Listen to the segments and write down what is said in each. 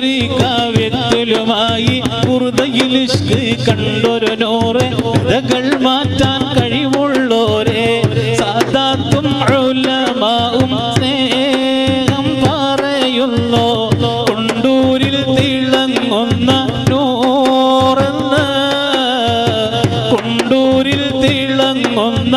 Mansouri കാവ്യത്തിലുമായി Ishq കണ്ടൊരു നൂറ് കഥകൾ മാറ്റാൻ കഴിവുള്ളോരെ. സാദാത്തും ഉലമാവും സ്നേഹം പറയുന്നു. കൊണ്ടൂരിൽ തിളങ്ങുന്ന നൂറെന്ന്. കൊണ്ടൂരിൽ തിളങ്ങുന്ന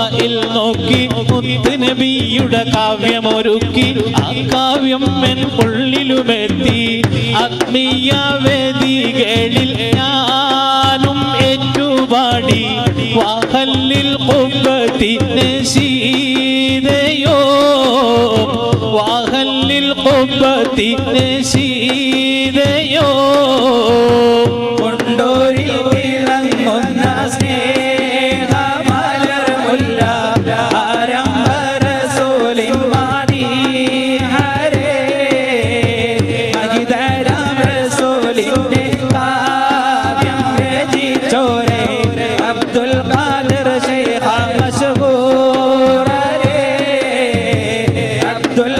നോക്കി മുത്ത് നബിയുടെ കാവ്യമൊരുക്കി ആ കാവ്യം എൻ ഉള്ളിലുമെത്തി ആത്മീയ വേദികളിൽ ഞാനും ഏറ്റുപാടി. വാഹല്ലിൽ കൊമ്പത്തി നശീതയോ? വാഹല്ലിൽ കൊമ്പത്തി നശീതയോ? ചോരേ അബ്ദുൽ ഖാദർ ശൈഖ മശഹൂർ അബ്ദുൽ